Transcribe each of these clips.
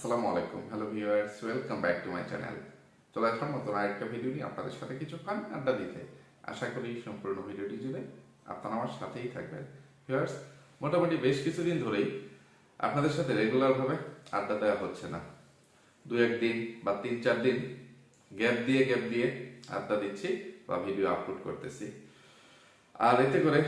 আসসালামু আলাইকুম। Hello viewers welcome back to my channel চলে আসলাম নতুন আরেকটা ভিডিও নিয়ে আপনাদের সাথে কিছুক্ষণ আড্ডা দিতে। আশা করি সম্পূর্ণ ভিডিওটি জুড়ে আপনারা আমার সাথেই থাকবেন। ভিউয়ার্স মোটামুটি বেশ কিছুদিন ধরেই আপনাদের সাথে রেগুলার ভাবে আড্ডা দেওয়া হচ্ছে না। দু একদিন বা তিন চার দিন গ্যাপ দিয়ে গ্যাপ দিয়ে আড্ডা দিচ্ছি বা ভিডিও আপলোড করতেছি। আর এতে করে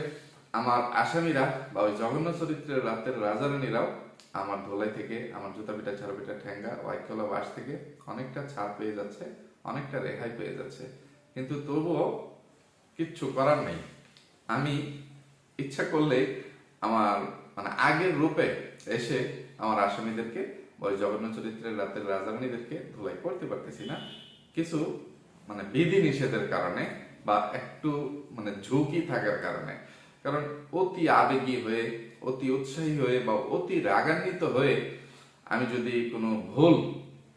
আমার আসামিরা বা ওই জঘন্য চরিত্রের রাতের রাজারানীরাও আমার ধোলাই থেকে, আমার জুতা পিটা ছাড়া পিটা ঠ্যাঙ্গা, ওয়াইকলা বাস থেকে অনেকটা ছাড় পেয়ে যাচ্ছে, অনেকটা রেহাই পেয়ে যাচ্ছে। কিন্তু তবুও কিচ্ছু করার নেই। আমি ইচ্ছা করলে আমার মানে আগের রূপে এসে আমার আসামিদেরকে ওই জঘন্য চরিত্রের রাতের রাজারানীদেরকে ধুলাই করতে পারতেছি না। কিছু মানে বিধি নিষেধের কারণে বা একটু মানে ঝুঁকি থাকার কারণে। কারণ অতি আবেগী হয়ে, অতি উৎসাহী হয়ে বা অতি রাগান্বিত হয়ে আমি যদি কোনো ভুল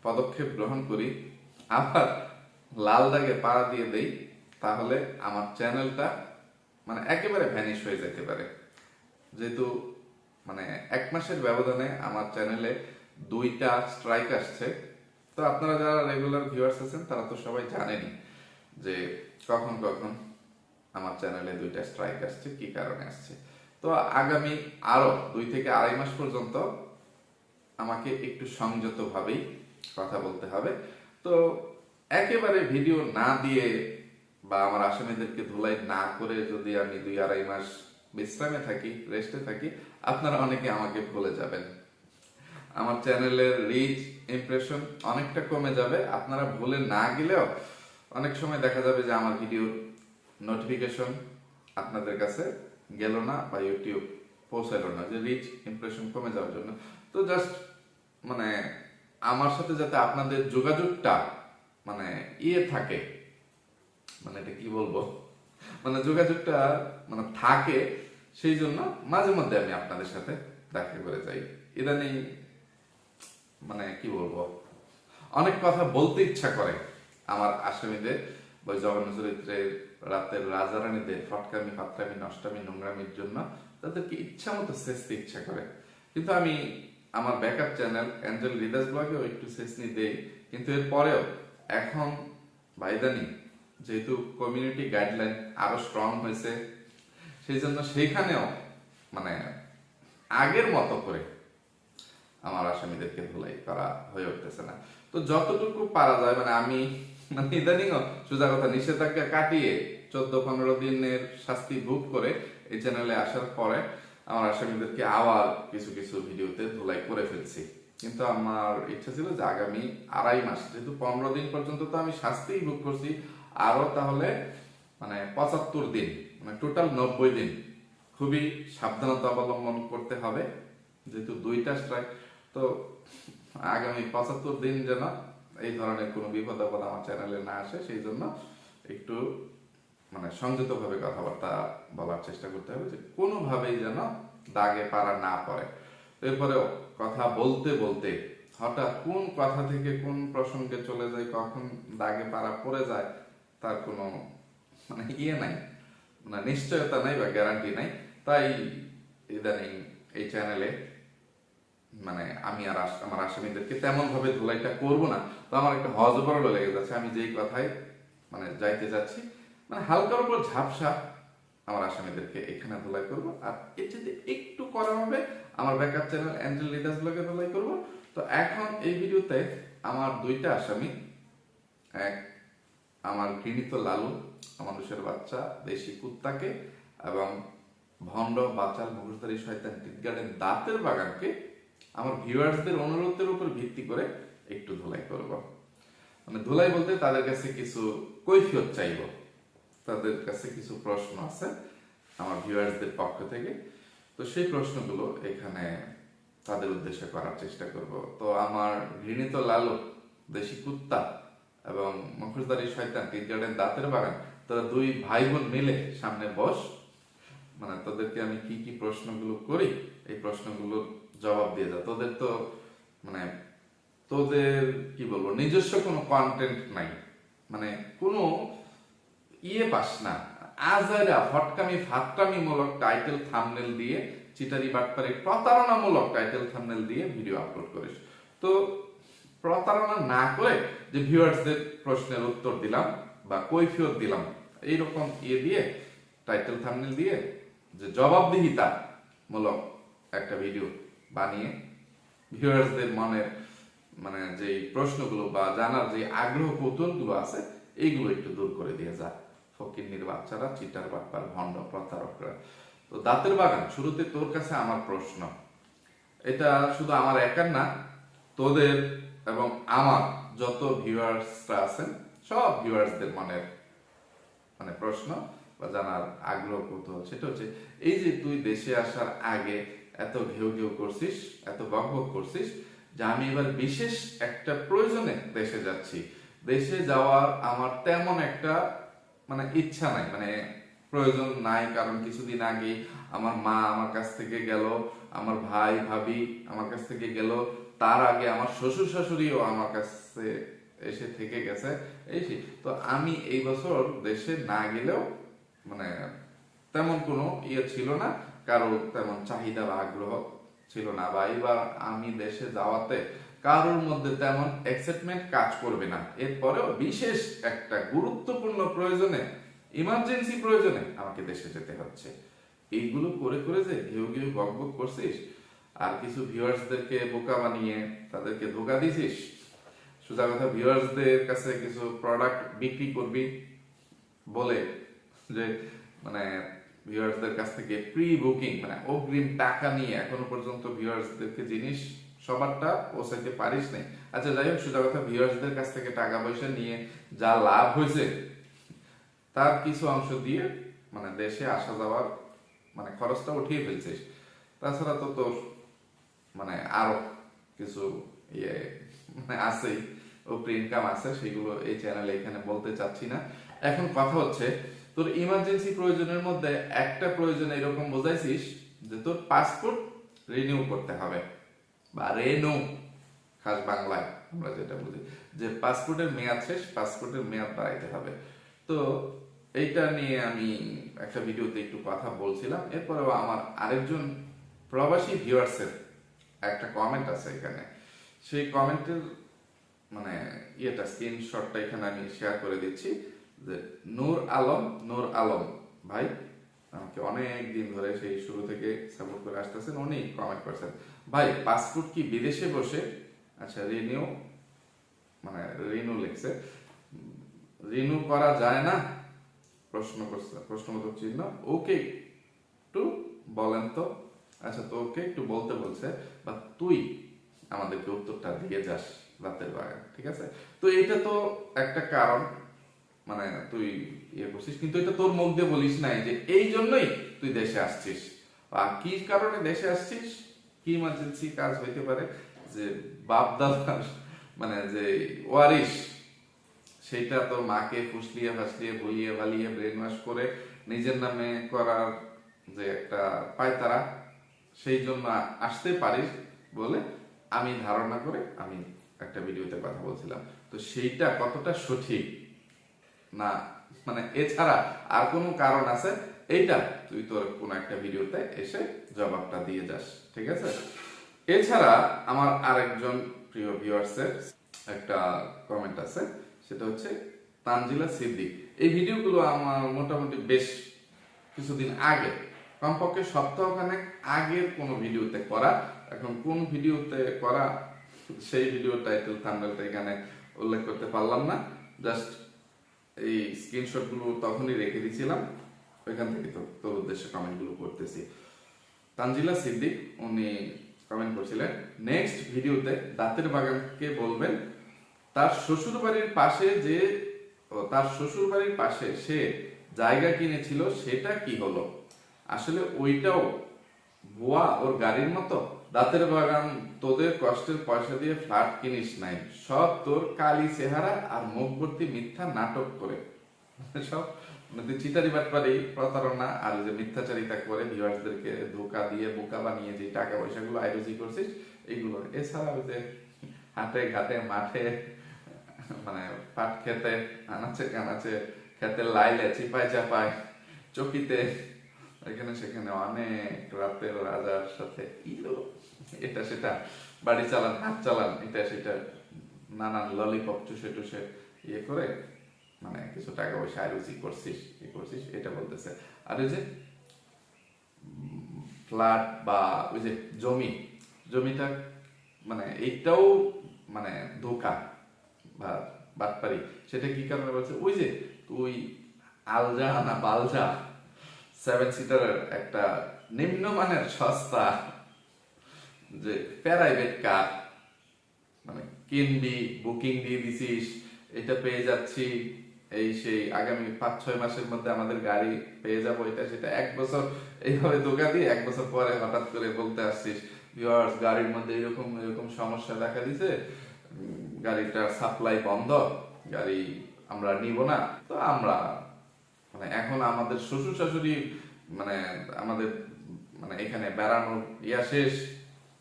পদক্ষেপ গ্রহণ করি, আবার লাল দাগে পাড়া দিয়ে দেই, তাহলে আমার চ্যানেলটা মানে একেবারে ভ্যানিশ হয়ে যেতে পারে। যেহেতু মানে এক মাসের ব্যবধানে আমার চ্যানেলে দুইটা স্ট্রাইক আসছে। তো আপনারা যারা রেগুলার ভিউয়ার্স আছেন, তারা তো সবাই জানেনই যে কখন কখন আমার চ্যানেলে দুইটা স্ট্রাইক আসছে, কি কারণে আসছে? তো আগামী আরও দুই থেকে আড়াই মাস পর্যন্ত আমাকে একটু সংযত ভাবেই কথা বলতে হবে। তো একেবারে ভিডিও না দিয়ে বা আমার আসামিদেরকে ধুলাই না করে যদি আমি দুই আড়াই মাস বিশ্রামে থাকি রেস্টে থাকি, আপনারা অনেকে আমাকে ভুলে যাবেন। আমার চ্যানেলের রিচ ইমপ্রেশন অনেকটা কমে যাবে। আপনারা ভুলে না গেলেও অনেক সময় দেখা যাবে যে আমার ভিডিওর নোটিফিকেশন আপনাদের কাছে গেল না বা ইউটিউব পৌঁছালো না, যে রিচ ইমপ্রেশন কমে যাওয়ার জন্য। তো জাস্ট মানে আমার সাথে যাতে আপনাদের যোগাযোগটা মানে ইয়ে থাকে মানে এটা কি বলব? মানে যোগাযোগটা মানে থাকে, সেই জন্য মাঝে মধ্যে আমি আপনাদের সাথে দেখা করে যাই। ইদানিং মানে কি বলব? অনেক কথা বলতে ইচ্ছা করে আমার আসামিদের ওই জগন্ন চরিত্রের রাতের রাজারানীদের ফটকামি ফাতরামি নষ্টামি, নোংরামির জন্য তাদেরকে ইচ্ছা মতো শেষতে ইচ্ছা করে। কিন্তু আমি আমার ব্যাকআপ চ্যানেল অ্যাঞ্জেল রিদাস ব্লগেও একটু শেষনি দেই। কিন্তু এর পরেও এখন বাইদানি যেহেতু কমিউনিটি গাইডলাইন আরও স্ট্রং হয়েছে, সেই জন্য সেইখানেও মানে আগের মতো করে আমার আসামিদেরকে ধুলাই করা হয়ে উঠতেছে না। তো যতটুকু পারা যায় মানে আমি মানে ইদানিং সোজা কথা, নিষেধাজ্ঞা কাটিয়ে চোদ্দ পনেরো দিনের শাস্তি ভোগ করে এই চ্যানেলে আসার পরে আমার আসামিদেরকে আবার কিছু কিছু ভিডিওতে ধুলাই করে ফেলছি। কিন্তু আমার ইচ্ছা ছিল যে আগামী আড়াই মাস, যেহেতু পনেরো দিন পর্যন্ত তো আমি শাস্তিই ভোগ করছি আরও তাহলে মানে পঁচাত্তর দিন মানে টোটাল নব্বই দিন খুবই সাবধানতা অবলম্বন করতে হবে, যেহেতু দুইটা স্ট্রাইক তো আগামী পঁচাত্তর দিন যেন এই ধরনের কোনো বিপদ আপদ আমার চ্যানেলে না আসে, সেই জন্য একটু মানে সংযত ভাবে কথাবার্তা বলার চেষ্টা করতে হবে যে কোনোভাবেই যেন দাগে পারা না পড়ে। এরপরে কথা বলতে বলতে হঠাৎ কোন কথা থেকে কোন প্রসঙ্গে চলে যায়, কখন দাগে পারা পড়ে যায়, তার কোনো মানে ইয়ে নাই মানে নিশ্চয়তা নাই বা গ্যারান্টি নাই। তাই ইদানিং এই চ্যানেলে মানে আমি আর আমার আসামিদেরকে তেমন ভাবে ধুলাইটা করব না। তো আমার একটা হজবরল লেগে যাচ্ছে। আমি যেই কথাই মানে যাইতে যাচ্ছি মানে হালকার উপর ঝাপসা আমার আসামিদেরকে এখানে ধুলাই করব। আর এর যদি একটু করা হবে, আমার ব্যাকআপ চ্যানেল অ্যাঞ্জেল লিডার্স ব্লগে ধুলাই করব। তো এখন এই ভিডিওতে আমার দুইটা আসামি, এক আমার ঘৃণিত লালু মানুষের বাচ্চা, দেশি কুত্তাকে, এবং ভণ্ড বাচাল মুখোশধারী শয়তান টিটগার্ডেন দাঁতের বাগানকে আমার ভিউয়ার্সদের অনুরোধের উপর ভিত্তি করে একটু ধুলাই করব। মানে ধুলাই বলতে তাদের কাছে কিছু কৈফিয়ত চাইব। তাদের কাছে কিছু প্রশ্ন আছে, আমার ভিউয়ার্সদের পক্ষ থেকে। তো সেই প্রশ্নগুলো এখানে তাদের উদ্দেশ্যে করার চেষ্টা করব। তো আমার ঘৃণিত লালু, দেশি কুত্তা এবং মুখোশধারী শয়তান টিটগার্ডেন দাঁতের বাগান, তারা দুই ভাই বোন মিলে সামনে বস। মানে তোদেরকে আমি কি কি প্রশ্নগুলো করি, এই প্রশ্নগুলোর জবাব দিয়ে যা। তোদের তো মানে তোদের, কি বলব, নিজস্ব কোনো কন্টেন্ট নাই। মানে কোনো ইয়ে পাস না। আজারা ফটকামি মূলক টাইটেল থামনেল দিয়ে চিটারি বাটপারি প্রতারণামূলক টাইটেল থামনেল দিয়ে ভিডিও আপলোড করিস তো প্রতারণা না করে যে ভিউয়ার্সদের প্রশ্নের উত্তর দিলাম বা কৈফিয়ত দিলাম, এইরকম ইয়ে দিয়ে টাইটেল থাম্বনেল দিয়ে যে জবাবদিহিতা মূলক একটা ভিডিও বানিয়ে ভিউয়ার্সদের মনের মানে যে প্রশ্নগুলো বা জানার যে আগ্রহ কৌতূহলগুলো আছে, এইগুলো একটু দূর করে দিয়ে যা। ফকিন্নির বাচ্চারা, চিটার বাটপার ভণ্ড প্রতারকরা। তো দাঁতের বাগান, শুরুতে তোর কাছে আমার প্রশ্ন। এটা শুধু আমার একার না, তোদের এবং আমার যত ভিউয়ার্সরা আছেন, সব ভিউয়ার্সদের মনের মানে প্রশ্ন বা জানার আগ্রহ কৌতূহল। সেটা হচ্ছে, এই যে তুই দেশে আসার আগে এত ঘেউ ঘেউ করছিস, এত বক বক করছিস, যে আমি এবার বিশেষ একটা প্রয়োজনে দেশে যাচ্ছি। দেশে যাওয়ার আমার তেমন একটা মানে ইচ্ছা নাই মানে প্রয়োজন নাই, কারণ কিছুদিন আগে আমার মা আমার কাছ থেকে গেল, আমার ভাই, ভাবি আমার কাছ থেকে গেল, তার আগে আমার শ্বশুর শাশুড়িও আমার কাছে এসে থেকে গেছে, এই। তো আমি এই বছর দেশে না গেলেও মানে তেমন কোনো ইয়ে ছিল না, কারও তেমন চাহিদা বা আগ্রহ ছিল না, বা এবার আমি দেশে যাওয়াতে কারোর মধ্যে তেমন এক্সাইটমেন্ট কাজ করবে না। এরপরেও বিশেষ একটা গুরুত্বপূর্ণ প্রয়োজনে ইমার্জেন্সি প্রয়োজনে আমাকে দেশে যেতে হচ্ছে। এইগুলো করে করে যে ঘেউ ঘেউ বক করছিস, আর কিছু ভিউয়ার্সদেরকে বোকা বানিয়ে তাদেরকে ধোকা দিছিস, সোজা কথা ভিউয়ার্সদের কাছে কিছু প্রোডাক্ট বিক্রি করবি বলে যে মানে ভিউয়ার্সদের কাছ থেকে প্রি বুকিং মানে অগ্রিম টাকা নিয়ে এখনও পর্যন্ত ভিউয়ার্সদেরকে জিনিস সবারটা পৌঁছাইতে পারিস নাই। আচ্ছা যাই হোক, সোজা কথা ভিউয়ার্সদের কাছ থেকে টাকা পয়সা নিয়ে যা লাভ হয়েছে, তার কিছু অংশ দিয়ে মানে দেশে আসা যাওয়ার মানে খরচটা উঠিয়ে ফেলছিস। তাছাড়া তো তোর মানে আরও কিছু ইয়ে মানে আছেই, উপরে ইনকাম আছে, সেগুলো এই চ্যানেলে এখানে বলতে চাচ্ছি না। এখন কথা হচ্ছে, তোর ইমার্জেন্সি প্রয়োজনের মধ্যে একটা প্রয়োজন এরকম বোঝাইছিস যে তোর পাসপোর্ট রিনিউ করতে হবে। বা রেনু খাস বাংলায়, আমরা যেটা বলি যে পাসপোর্টের মেয়াদ শেষ, পাসপোর্টের মেয়াদ বাড়াইতে হবে। তো এইটা নিয়ে আমি একটা ভিডিওতে একটু কথা বলছিলাম। এরপরেও আমার আরেকজন প্রবাসী ভিউয়ার্সের একটা কমেন্ট আছে এখানে। সেই কমেন্টের মানে ইয়েটা স্ক্রিনশটটা এখানে আমি শেয়ার করে দিচ্ছি। যে, নূর আলম নূর আলম, ভাই আমাকে অনেক দিন ধরে সেই শুরু থেকে সাপোর্ট করে আসতেছেন, অনেক কমেন্ট করছেন। ভাই পাসপোর্ট কি বিদেশে বসে আচ্ছা রিনিউ মানে রিনিউ লিখছে, রিনিউ করা যায় না? প্রশ্ন করছে, প্রশ্নবোধক চিহ্ন, ওকে একটু বলেন তো। আচ্ছা তো ওকে একটু বলতে বলছে, বা তুই আমাদেরকে উত্তরটা দিয়ে যাস রাতের বাগান, ঠিক আছে? তো এটা তো একটা কারণ। মানে তুই ইয়ে করছিস, কিন্তু এটা তোর মুখ দিয়ে বলিস নাই যে এই জন্যই তুই দেশে আসছিস। আর কি কারণে দেশে আসছিস? কি ইমার্জেন্সি কাজ হইতে পারে? যে বাপ দাদার মানে যে ওয়ারিশ, সেইটা তোর মাকে ফুসলিয়ে ফাসলিয়ে বলিয়ে বালিয়ে ব্রেন ওয়াশ করে নিজের নামে করার যে একটা পায়তারা, সেই জন্য আসতে পারিস বলে আমি ধারণা করে আমি একটা ভিডিওতে কথা বলছিলাম। তো সেইটা কতটা সঠিক? না। মানে এছাড়া আর কোনো কারণ আছে? এইটা তুই তোর কোন একটা ভিডিওতে এসে জবাবটা দিয়ে যাস, ঠিক আছে? এছাড়া আমার আরেকজন প্রিয় ভিউয়ার্সের একটা কমেন্ট আছে, সেটা হচ্ছে তানজিলা সিদ্দিক। এই ভিডিওগুলো আমার মোটামুটি বেশ কিছুদিন আগে, কমপক্ষে সপ্তাহখানেক আগের কোনো ভিডিওতে করা, এখন কোন ভিডিওতে করা, সেই ভিডিও টাইটেল থাম্বনেলটা এখানে উল্লেখ করতে পারলাম না। জাস্ট এই স্ক্রিনশটগুলো তখনই রেখে দিয়েছিলাম। ওইখান থেকে তো তোর উদ্দেশ্যে কমেন্টগুলো করতেছি। তানজিলা সিদ্দিক, উনি কমেন্ট করছিলেন নেক্সট ভিডিওতে দাঁতের বাগানকে বলবেন, তার শ্বশুর বাড়ির পাশে যে তার শ্বশুর বাড়ির পাশে সে জায়গা কিনেছিল, সেটা কি হলো? আসলে ওইটাও ভুয়া ওর গাড়ির মতো? দাঁতের বাগান, তোদের কষ্টের পয়সা দিয়ে ফ্ল্যাট কিনিস নাই। সব তোর কালি চেহারা আর মুখ ভর্তি মিথ্যা নাটক করে। সব মানে চিটারি বাটপারি, প্রতারণা আর যে মিথ্যাচারিতা করে ভিউয়ার্সদেরকে ধোকা দিয়ে বোকা বানিয়ে যে টাকা পয়সাগুলো আয়োজি করছিস এগুলো এছাড়া যে হাটে, ঘাটে, মাঠে মানে পাট খেতে, আনাচে কানাচে, খেতে লাইলে চিপায় চাপায় চকিতে এখানে সেখানে অনেক রাতের রাজার সাথে এটা সেটা বাড়ি চালান, হাত চালান, এটা সেটা নানান ললিপপ চুষে টুষে ইয়ে করে মানে কিছু টাকা পয়সা আর আরুচি করছিস ই করছিস, এটা বলতেছে। আর ওই যে, ফ্ল্যাট বা ওই যে জমি, জমিটা মানে এইটাও মানে ধোকা বা বাটপারি। সেটা কি কারণে বলছে? ওই যে তুই আলজা না বালজা সেভেন সিটারের একটা নিম্নমানের সস্তা যে প্রাইভেট কার মানে কিনবি বুকিং দিয়ে দিছিস, এটা পেয়ে যাচ্ছি। এই সেই আগামী পাঁচ ছয় মাসের মধ্যে আমাদের গাড়ি পেয়ে যাব এটা, সেটা এক বছর এইভাবে দোকা দিয়ে এক বছর পরে হঠাৎ করে বলতে আসছিস ভিউয়ার্স গাড়ির মধ্যে এরকম এরকম সমস্যা দেখা দিছে গাড়িটার সাপ্লাই বন্ধ, গাড়ি আমরা নিব না। তো আমরা মানে এখন আমাদের শ্বশুর শাশুড়ি মানে আমাদের মানে এখানে বেড়ানোর ইয়া শেষ,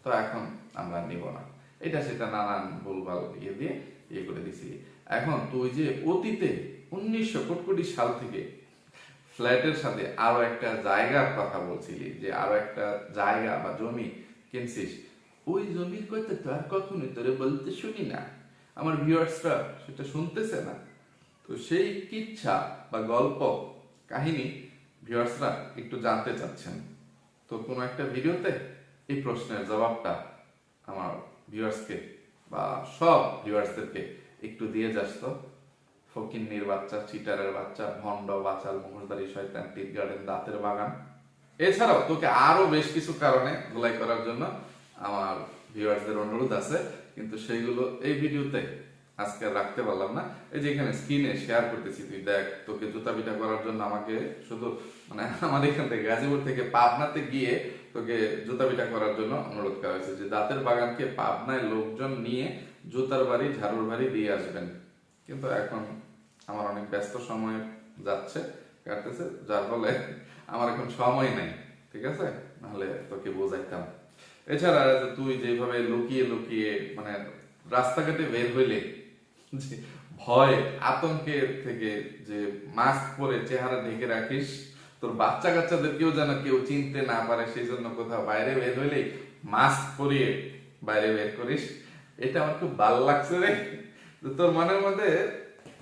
তো এখন আমরা নিব না। এটা সেটা নানান ভুলভাল ইয়ে দিয়ে ইয়ে করে দিছি। এখন তুই যে অতীতে উনিশশো কোটি সাল থেকে ফ্ল্যাটের সাথে আরও একটা জায়গার কথা বলছিলি, যে আরও একটা জায়গা বা জমি কিনছিস, ওই জমির কথা তো আর কখনোই তোরে বলতে শুনি না। আমার ভিউয়ার্সরা সেটা শুনতেছে না। তো সেই কিচ্ছা বা গল্প, কাহিনী ভিউয়ার্সরা একটু জানতে চাচ্ছেন। তো কোনো একটা ভিডিওতে এই প্রশ্নের জবাবটা আমার ভিউয়ার্সকে বা সব ভিউয়ার্সদেরকে একটু দিয়ে যাস তো ফকিন্নির বাচ্চা, চিটারের বাচ্চা ভন্ড বাচাল, মুখোশধারী, শয়তান, টিপ গার্ডেন, দাঁতের বাগান। এছাড়াও তোকে আরও বেশ কিছু কারণে ধুলাই করার জন্য আমার ভিউয়ার্সদের অনুরোধ আছে। কিন্তু সেইগুলো এই ভিডিওতে আজকে রাখতে পারলাম না। এই যে এখানে স্ক্রিনে শেয়ার করতেছি, তুই দেখ, তোকে জুতা পিটা করার জন্য আমাকে শুধু মানে আমার এখান থেকে গাজীপুর থেকে পাবনাতে গিয়ে তোকে জুতা পিটা করার জন্য অনুরোধ করা হয়েছে যে দাঁতের বাগানকে পাবনায় লোকজন নিয়ে জুতার বাড়ি, ঝাড়ুর বাড়ি দিয়ে আসবেন। কিন্তু এখন আমার অনেক ব্যস্ত সময় যাচ্ছে, কাটতেছে, যার ফলে আমার এখন সময় নাই, ঠিক আছে? নাহলে তোকে বোঝাইতাম। এছাড়া তুই যেভাবে লুকিয়ে লুকিয়ে মানে রাস্তাঘাটে বের হইলে ভয়, আতঙ্কের থেকে যে মাস্ক পরে চেহারা ঢেকে রাখিস, তোর বাচ্চা কাচ্চাদেরকেও যেন কেউ চিনতে না পারে সেই জন্য কোথাও বাইরে বের হইলে মাস্ক পরিয়ে বাইরে বের করিস। এটা আমার খুব ভালো লাগছে রে। তোর মনের মধ্যে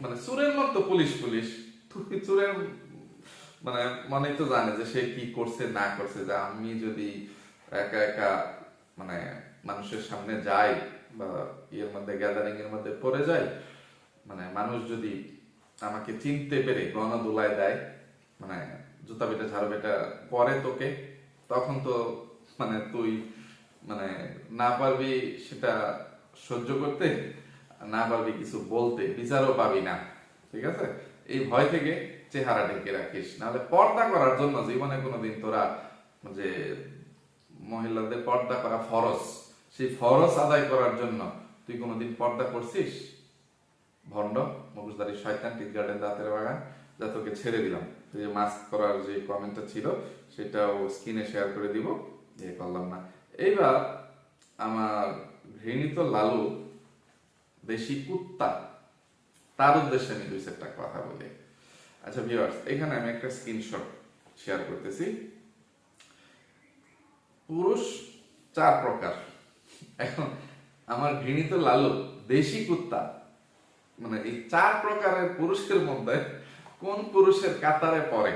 মানে চুরের মতো পুলিশ পুলিশ, তুই চুরের মানে মনে তো জানে যে সে কি করছে, না করছে, যে আমি যদি একা একা মানে মানুষের সামনে যাই বা ইয়ের মধ্যে গ্যাদারিং এর মধ্যে পড়ে যাই মানে মানুষ যদি আমাকে চিনতে পেরে গণদোলায় দেয় মানে জুতা বেটা, ঝাড়ু বেটা পরে তোকে, তখন তো মানে তুই মানে না পারবি সেটা সহ্য করতে, না পারবি কিছু বলতে, বিচারও পাবি না, ঠিক আছে? এই ভয় থেকে চেহারা ঢেকে রাখিস, নাহলে পর্দা করার জন্য জীবনে কোনোদিন তোরা যে মহিলাদের পর্দা করা ফরজ। সেই ফরজ আদায় করার জন্য তুই কোনোদিন পর্দা করছিস? ভণ্ড মুখোশধারী শয়তান টিট গার্ডেন দাঁতের বাগান, যা তোকে ছেড়ে দিলাম। যে মাস্ক করার যে কমেন্টটা ছিল, সেটাও স্ক্রিনে শেয়ার করে দিব। ইয়ে করলাম না। এইবার আমার ঘৃণিত লালু দেশি কুত্তা, তার উদ্দেশ্যে আমি দুই একটা কথা বলি। আচ্ছা ভিউয়ার্স এখানে আমি একটা স্ক্রিনশট শেয়ার করতেছি। পুরুষ চার প্রকার। এখন আমার ঘৃণিত লালু দেশি কুত্তা। মানে এই চার প্রকারের পুরুষের মধ্যে কোন পুরুষের কাতারে পড়ে,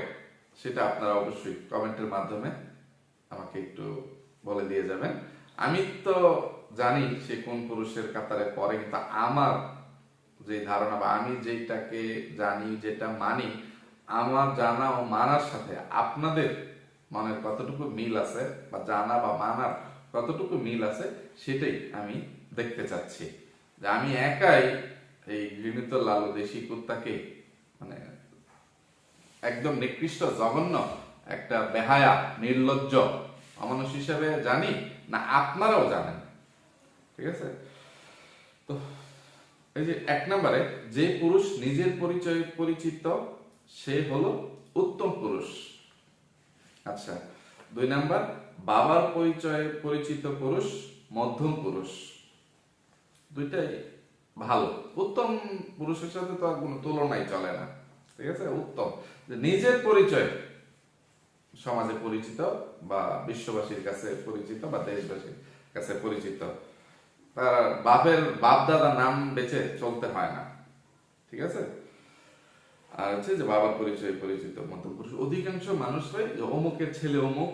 সেটা আপনারা অবশ্যই কমেন্টের মাধ্যমে আমাকে একটু বলে দিয়ে যাবেন। আমি তো জানি সে কোন পুরুষের কাতারে পড়ে, কিন্তু আমার যে ধারণা বা আমি যেটাকে জানি, যেটা মানি, আমার জানা ও মানার সাথে আপনাদের মনের কতটুকু মিল আছে বা জানা বা মানার কতটুকু মিল আছে সেটাই আমি দেখতে চাচ্ছি। যে আমি একাই এই ঘৃণিত লালু দেশি কুত্তাকে মানে একদম নিকৃষ্ট, জঘন্য একটা বেহায়া, নির্লজ্জ, অমানুষ হিসাবে জানি না আপনারাও জানেন। ঠিক আছে? তো এই যে এক নম্বরে, যে পুরুষ নিজের পরিচয় পরিচিত, সে হলো উত্তম পুরুষ। আচ্ছা। দুই নাম্বার, বাবার পরিচয়ে, পরিচিত পুরুষ, মধ্যম পুরুষ। দুইটাই ভালো। উত্তম পুরুষের সাথে তো আর কোনো তুলনাই চলে না। ঠিক আছে? উত্তম। নিজের পরিচয়, সমাজে পরিচিত বা বিশ্ববাসীর কাছে পরিচিত বা দেশবাসীর কাছে পরিচিত, তার বাপের বাপ দাদার নাম বেছে চলতে হয় না। ঠিক আছে? আর হচ্ছে যে বাবার পরিচয়, পরিচিত মধ্যম পুরুষ অধিকাংশ মানুষরাই যে অমুকের ছেলে অমুক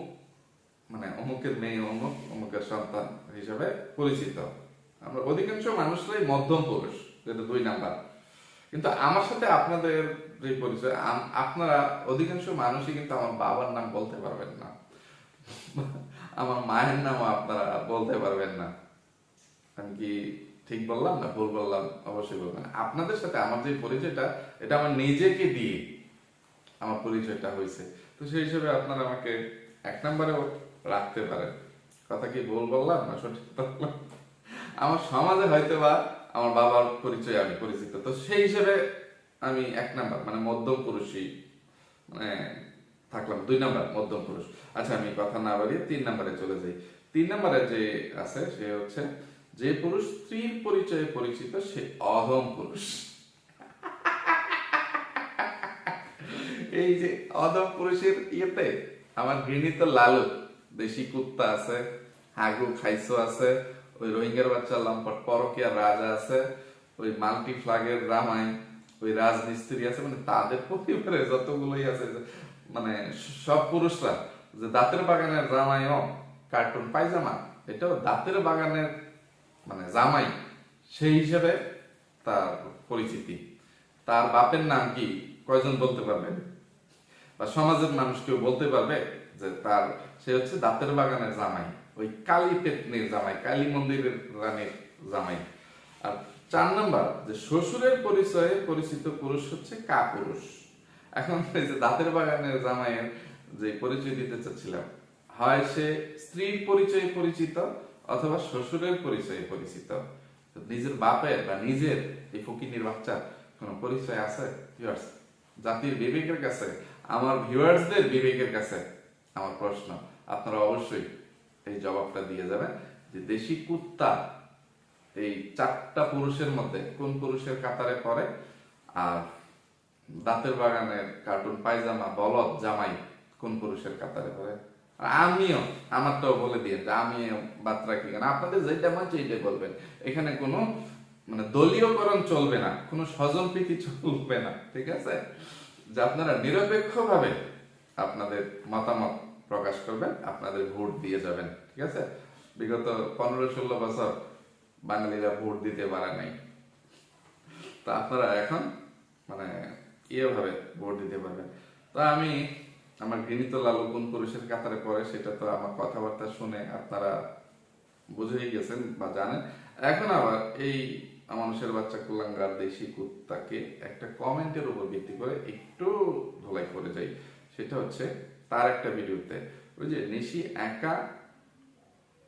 মানে অমুকের মেয়ে অমুক, অমুকের সন্তান হিসাবে পরিচিত। আমরা অধিকাংশ মানুষরাই মধ্যম পুরুষ, যেটা দুই নাম্বার। কিন্তু আমার সাথে আপনাদের যে পরিচয় আপনারা অধিকাংশ মানুষই কিন্তু আমার বাবার নাম বলতে পারবেন না। আমার মায়ের নামও আপনারা বলতে পারবেন না। আমি কি ঠিক বললাম না ভুল বললাম? অবশ্যই বলবেন। আপনাদের সাথে আমার যে পরিচয়টা, এটা আমার নিজেকে দিয়ে আমার পরিচয়টা হয়েছে। তো সেই হিসেবে আপনারা আমাকে এক নম্বরেও রাখতে পারেন। কথা কি ভুল বললাম না সঠিক বললাম? আমার সমাজে হয়তো বা আমার বাবার পরিচয় আমি পরিচিত। তো সেই হিসেবে আমি এক নাম্বার মানে মধ্যম পুরুষই মানে থাকলাম দুই নাম্বার, মধ্যম পুরুষ। আচ্ছা আমি কথা না বাড়িয়ে তিন নাম্বারে চলে যাই। তিন নাম্বারে যে আছে, সে হচ্ছে যে পুরুষ স্ত্রীর পরিচয়ে পরিচিত, সে অধম পুরুষ। এই যে অধম পুরুষের ইয়েতে, আমার ঘৃণিত লালু। দেশি কুত্তা আছে, হাগু খাইসো আছে, ওই রোহিঙ্গার বাচ্চা লম্পট পরকিয়া রাজা আছে, ওই মাল্টি ফ্লাগের রামায়ণ, ওই রাজমিস্ত্রি আছে মানে তাদের পরিবারে যতগুলোই আছে মানে সব পুরুষরা, যে দাঁতের বাগানের জামাইও কার্টুন, পায়জামা, এটাও দাঁতের বাগানের মানে জামাই, সেই হিসেবে তার পরিচিতি। তার বাপের নাম কি কয়জন বলতে পারবেন বা সমাজের মানুষ কেউ বলতে পারবে যে তার, সে হচ্ছে দাঁতের বাগানের জামাই, ওই কালী পেতনির জামাই, কালী মন্দিরের রানীর জামাই। আর চার নাম্বার, যে শ্বশুরের পরিচয়ে পরিচিত পুরুষ হচ্ছে কা পুরুষ এখন এই যে দাঁতের বাগানের জামাইয়ের যে পরিচয় দিতে চাচ্ছিলাম, হয় সে স্ত্রীর পরিচয়ে পরিচিত অথবা শ্বশুরের পরিচয়ে পরিচিত। নিজের বাপের বা নিজের এই ফকিনির বাচ্চার কোনো পরিচয় আছে? জাতির বিবেকের কাছে, আমার ভিউয়ার্সদের বিবেকের কাছে আমার প্রশ্ন। আপনারা অবশ্যই এই জবাবটা দিয়ে যাবেন যে দেশি কুত্তা এই চারটা পুরুষের মধ্যে কোন পুরুষের কাতারে পড়ে? আর দাঁতের বাগানের কার্টুন, পায়জামা, বলদ, জামাই কোন পুরুষের কাতারে পড়ে? আর আমার তো বলে দিয়ে আমিও বাদ রাখি কেন আপনাদের যেটা মন সেইটাই বলবেন। এখানে কোনো মানে দলীয়করণ চলবে না, কোনো স্বজন প্রীতি চলবে না, ঠিক আছে? যে আপনারা নিরপেক্ষভাবে আপনাদের মতামত প্রকাশ করবেন, আপনাদের ভোট দিয়ে যাবেন, ঠিক আছে? বিগত পনেরো ষোলো বছর বাঙালিরা ভোট দিতে পারে নাই। তো আপনারা এখন মানে ইয়েভাবে ভোট দিতে পারবেন। তো আমি আমার গৃহীত লালু কোন পুরুষের কাতারে পড়ে, সেটা তো আমার কথাবার্তা শুনে আপনারা বুঝেই গেছেন বা জানেন। এখন আবার এই মানুষের বাচ্চা কুলাঙ্গার দেশি কুত্তাকে একটা কমেন্টের উপর ভিত্তি করে একটু ধোলাই করে যাই। সেটা হচ্ছে তার একটা ভিডিওতে, ওই যে নিশি একা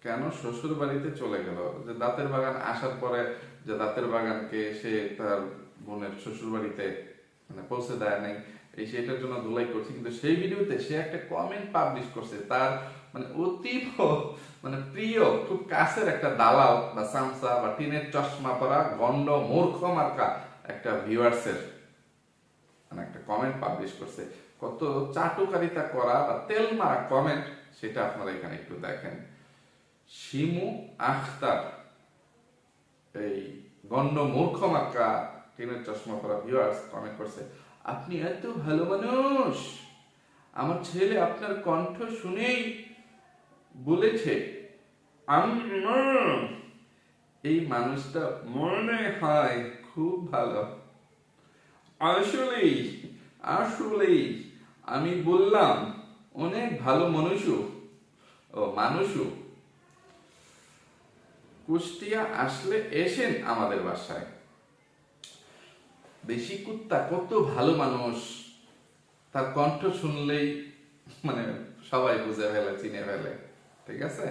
কেন শ্বশুর বাড়িতে চলে গেল? যে দাঁতের বাগান আসার পরে যে দাঁতের বাগানকে সে তার বোনের শ্বশুর বাড়িতে মানে পৌঁছে দেয় নাই। এই সেটার জন্য ধুলাই করছে, কিন্তু সেই ভিডিওতে সে একটা কমেন্ট পাবলিশ করছে, তার মানে অতীব মানে প্রিয়, খুব কাছের একটা দালাল বা সামসা বা টিনের চশমা পরা গন্ড মূর্খ মার্কা একটা ভিউয়ার্সের মানে একটা কমেন্ট পাবলিশ করছে। কত চাটুকারিতা করা বা তেল মারা কমেন্ট সেটা আপনারা এখানে একটু দেখেন। শিমু আখতার, এই গণ্ড মূর্খ মার্কা টিনের চশমা পরা ভিউয়ার্স কমেন্ট করছে। আপনি এত ভালো মানুষ। আমার ছেলে আপনার কণ্ঠ শুনেই বলেছে এই মানুষটা মনে হয় খুব ভালো। আসলেই আসলেই আমি বললাম, অনেক ভালো মানুষও ও মানুষও। কুষ্টিয়া আসলে এসেন আমাদের বাসায়। দেশি কুত্তা, কত ভালো মানুষ। তার কণ্ঠ শুনলেই মানে সবাই বুঝে ফেলে, চিনে ফেলে। ঠিক আছে?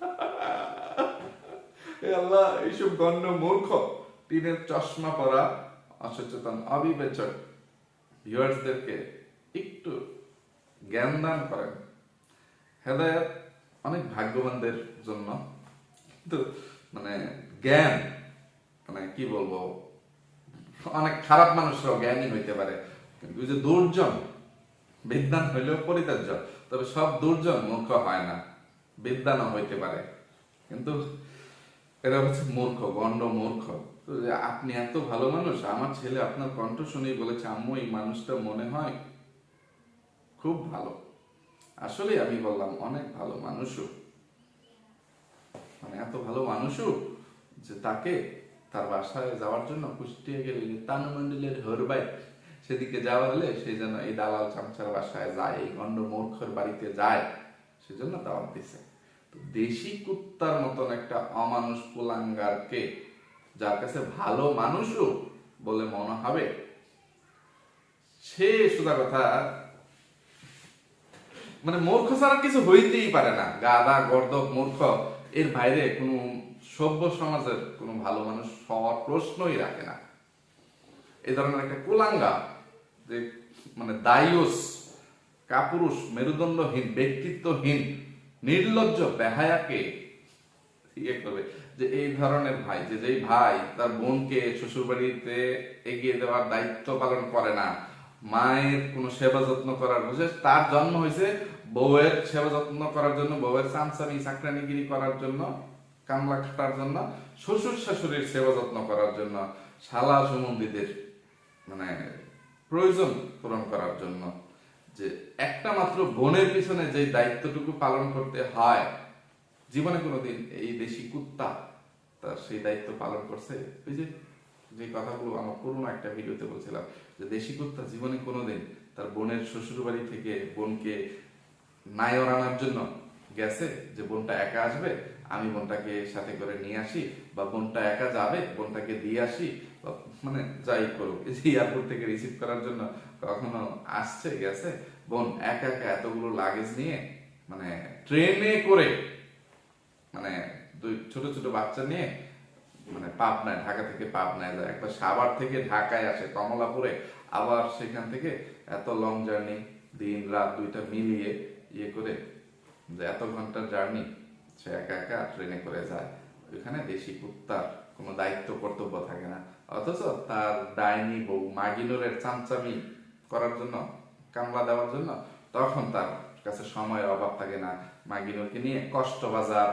আল্লাহ, এইসব গণ্য মূর্খ, টিনের চশমা পরা অসচেতন, অবিবেচক ভিউয়ার্সদেরকে একটু জ্ঞান দান করেন। হেদায়ত অনেক ভাগ্যবানদের জন্য। কিন্তু মানে জ্ঞান মানে কি বলব? অনেক খারাপ মানুষরাও জ্ঞানী হইতে পারে। কিন্তু যে দুর্জন বিদ্যান হইলেও পরিত্যাজ্য, তবে সব দুর্জন মূর্খ হয় না বিদ্যানও হইতে পারে। কিন্তু এরা হচ্ছে মূর্খ, গণ্ড মূর্খ। আপনি এত ভালো মানুষ, আমার ছেলে আপনার কণ্ঠ শুনেই বলেছে, আম্মু, এই মানুষটা মনে হয় খুব ভালো। আসলে আমি বললাম, অনেক ভালো মানুষও। মানে এত ভালো মানুষও যে তাকে তার বাসায় যাওয়ার জন্য কুষ্টিয়া গেলে তানুমন্ডলের হরবাই সেদিকে যাওয়া হলে সেই জন্য এই দালাল চামচার বাসায় যায়, এই গণ্ড মূর্খর বাড়িতে যায়, সেজন্য দাওয়াত দিছে। দেশি কুত্তার মতন একটা অমানুষ কুলাঙ্গারকে যার কাছে ভালো মানুষও বলে মনে হবে, সে সোজা কথা মানে মূর্খ ছাড়া কিছু হইতেই পারে না। গাদা গর্দব মূর্খ, এর বাইরে কোনো সভ্য সমাজের কোনো ভালো মানুষ হওয়ার প্রশ্নই রাখে না। এই ধরনের একটা কুলাঙ্গা, যে মানে দায়ুস, কাপুরুষ, মেরুদণ্ডহীন, ব্যক্তিত্বহীন, নির্লজ্জ বেহায়াকে ইয়ে করবে। যে এই ধরনের ভাই, যে যেই ভাই তার বোনকে শ্বশুর বাড়িতে এগিয়ে দেওয়ার দায়িত্ব পালন করে না। মায়ের কোনো সেবা যত্ন করার বুঝে তার জন্ম হয়েছে বউয়ের সেবা যত্ন করার জন্য, বউয়ের চামচামি চাকরানিগিরি করার জন্য। কামলা খাটার জন্য, শ্বশুর শাশুড়ির সেবা যত্ন করার জন্য, শালা সুমন্দিদের মানে প্রয়োজন পূরণ করার জন্য, যে একটা মাত্র বোনের পিছনে যে দায়িত্বটুকু পালন করতে হয়, জীবনে কোনোদিন এই দেশি কুত্তা তার সেই দায়িত্ব পালন করছে। ওই যে যে কথাগুলো আমার পুরোনো একটা ভিডিওতে বলছিলাম, যে দেশি কুত্তা জীবনে কোনোদিন তার বোনের শ্বশুর বাড়ি থেকে বোনকে নায়র আনার জন্য গেছে, যে বোনটা একা আসবে আমি বোনটাকে সাথে করে নিয়ে আসি, বা বোনটা একা যাবে, বোনটাকে দিয়ে আসি মানে যাই করুক এয়ারপোর্ট থেকে রিসিভ করার জন্য কখনো আসছে, গেছে। বোন একা একা এতগুলো লাগেজ নিয়ে মানে ট্রেনে করে মানে দুই ছোট ছোট বাচ্চা নিয়ে মানে পাবনায়, ঢাকা থেকে পাবনায় যায়। একবার সাভার থেকে ঢাকায় আসে, কমলাপুরে। আবার সেখান থেকে এত লং জার্নি দিন, রাত দুইটা মিলিয়ে ইয়ে করে, যে এত ঘণ্টার জার্নি সে একা একা ট্রেনে করে যায়। ওইখানে দেশি কুত্তার কোনো দায়িত্ব, কর্তব্য থাকে না। অথচ তার ডাইনি বউ মাগিনুরের চামচামি করার জন্য, কামলা দেওয়ার জন্য তখন তার কাছে সময়ের অভাব থাকে না। মাগিনুরকে নিয়ে কষ্ট বাজার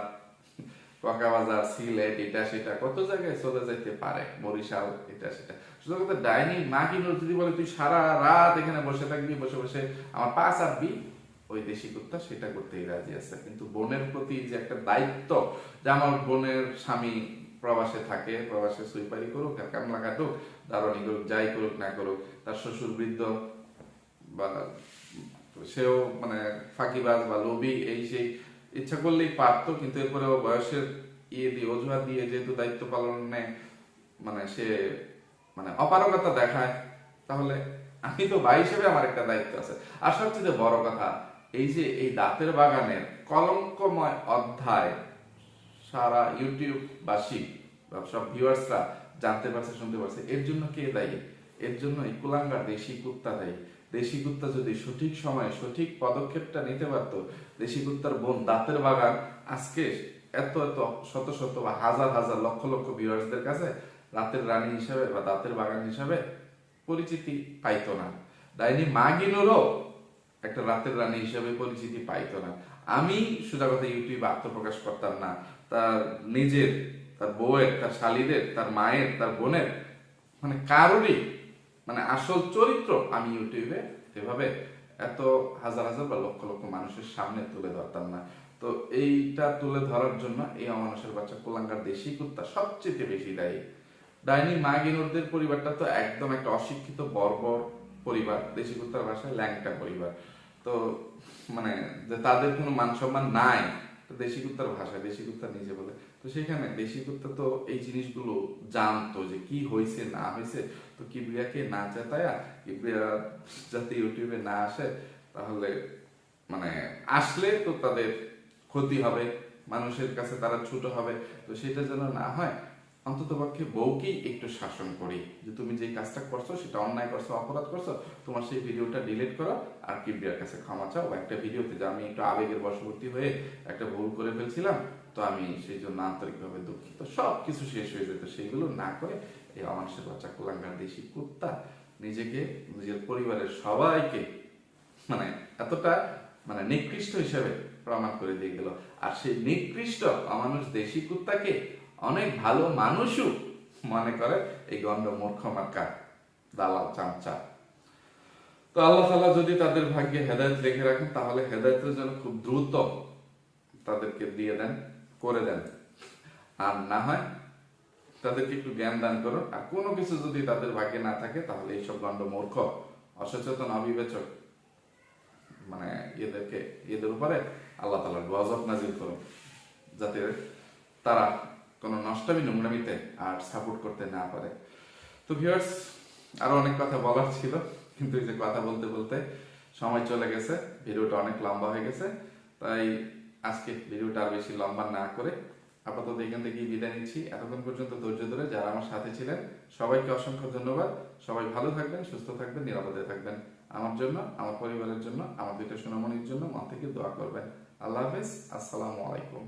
ককাবাজার সিলেট, এটা সেটা, কত জায়গায় চলে যেতে পারে, বরিশাল, এটা সেটা। সুতরাং কথা ডাইনি মাগিনুর যদি বলে, তুই সারা রাত এখানে বসে থাকবি, বসে বসে আমার পা চাপবি ওই দেশি কুত্তা সেটা করতেই রাজি আছে। কিন্তু বোনের প্রতি যে একটা দায়িত্ব, যে আমার বোনের স্বামী প্রবাসে থাকে, প্রবাসে সুইপারি করুক আর কামলা কাটুক দারণি করুক, যাই করুক না করুক, তার শ্বশুর বৃদ্ধ বা সেও মানে ফাঁকিবাজ বা লোভী, এই সেই ইচ্ছা করলেই পারতো, কিন্তু এরপরে ও বয়সের ইয়ে দিয়ে, অজুহাত দিয়ে যেহেতু দায়িত্ব পালনে মানে সে মানে অপারগতা দেখায়, তাহলে আমি তো ভাই হিসেবে আমার একটা দায়িত্ব আছে। আর সবচেয়ে বড় কথা এই যে এই দাঁতের বাগানের কলঙ্কময় অধ্যায়, সারা ইউটিউব বাসী সব ভিউয়ার্সরা জানতে পারছে, শুনতে পারছে, এর জন্য কে দায়ী? এর জন্য এই কুলাঙ্গার দেশি কুত্তা দায়ী। দেশি কুত্তা যদি সঠিক সময়ে সঠিক পদক্ষেপটা নিতে পারত, দেশি কুত্তার বোন দাঁতের বাগান, আজকে এত এত শত শত বা হাজার হাজার লক্ষ লক্ষ ভিউয়ার্সদের কাছে রাতের রানী হিসাবে বা দাঁতের বাগান হিসাবে পরিচিতি পাইতো না। ডাইনি মাগিনোরও একটা রাতের রানী হিসাবে পরিচিতি পাইতো না। আমি সোজা কথা ইউটিউবে আত্মপ্রকাশ করতাম না। তার নিজের, তার বউয়ের, তার শালীদের, তার মায়ের, তার বোনের মানে কারোরই মানে আসল চরিত্র আমি ইউটিউবে এভাবে এত হাজার হাজার বা লক্ষ লক্ষ মানুষের সামনে তুলে ধরতাম না। তো এইটা তুলে ধরার জন্য এই অমানুষের বাচ্চা কোলাঙ্গার দেশি কুত্তা সবচেয়ে বেশি দায়ী। ডাইনি মাগিনোরদের পরিবারটা তো একদম একটা অশিক্ষিত বর্বর পরিবার। দেশি কুত্তার ভাষায় ল্যাংটা পরিবার। তো মানে যে তাদের কোনো মান সম্মান নাই দেশি কুত্তার ভাষায়, দেশি কুত্তা নিজে বলে। তো সেখানে দেশি কুত্তা তো এই জিনিসগুলো জানতো যে কি হয়েছে না হয়েছে তো কিবরিয়াকে না চেতায়া কিবরিয়া যাতে ইউটিউবে না আসে, তাহলে মানে আসলে তো তাদের ক্ষতি হবে, মানুষের কাছে তারা ছোট হবে। তো সেটা যেন না হয় অন্তত পক্ষে বউকেই একটু শাসন করি যে তুমি যে কাজটা করছ সেটা অন্যায় করছ, অপরাধ করছ, তোমার সেই ভিডিওটা ডিলিট করো আর কিবরিয়ার কাছে ক্ষমা চাও। বা একটা ভিডিওতে যে আমি একটু আবেগের বশবর্তী হয়ে একটা ভুল করে ফেলছিলাম, তো আমি সেই জন্য আন্তরিকভাবে দুঃখিত। সব কিছু শেষ হয়ে যেত। সেইগুলো না করে এই অমানুষের বাচ্চা কুলাঙ্গার দেশি কুত্তা নিজেকে, নিজের পরিবারের সবাইকে মানে এতটা মানে নিকৃষ্ট হিসেবে প্রমাণ করে দিয়ে গেল। আর সেই নিকৃষ্ট অমানুষ দেশি কুত্তাকে অনেক ভালো মানুষও মনে করে এই গণ্ড মূর্খ মার্কা, দালাল, চামচা। তো আল্লাহ তালা যদি তাদের ভাগ্যে হেদায়ত রেখে রাখেন, তাহলে হেদায়তের জন্য খুব দ্রুত তাদেরকে দিয়ে দেন, করে দেন। আর না হয় তাদেরকে একটু জ্ঞান দান করুন। আর কোনো কিছু যদি তাদের ভাগ্যে না থাকে, তাহলে এইসব গণ্ড মূর্খ, অসচেতন, অবিবেচক মানে এদেরকে, এদের উপরে আল্লাহ তালা গজব নাজিল করুন। যাতে তারা কোনো নষ্টামি নোংরামিতে আর সাপোর্ট করতে না পারে। তো ভিউয়ার্স আরও অনেক কথা বলার ছিল, কিন্তু এই যে কথা বলতে বলতে সময় চলে গেছে, ভিডিওটা অনেক লম্বা হয়ে গেছে, তাই আজকে ভিডিওটা আর বেশি লম্বা না করে আপাতত এখান থেকে বিদায় নিচ্ছি। এতক্ষণ পর্যন্ত ধৈর্য ধরে যারা আমার সাথে ছিলেন, সবাইকে অসংখ্য ধন্যবাদ। সবাই ভালো থাকবেন, সুস্থ থাকবেন, নিরাপদে থাকবেন। আমার জন্য, আমার পরিবারের জন্য, আমার দুইটা সোনামণির জন্য মন থেকে দোয়া করবেন। আল্লাহ হাফেজ, আসসালামু আলাইকুম।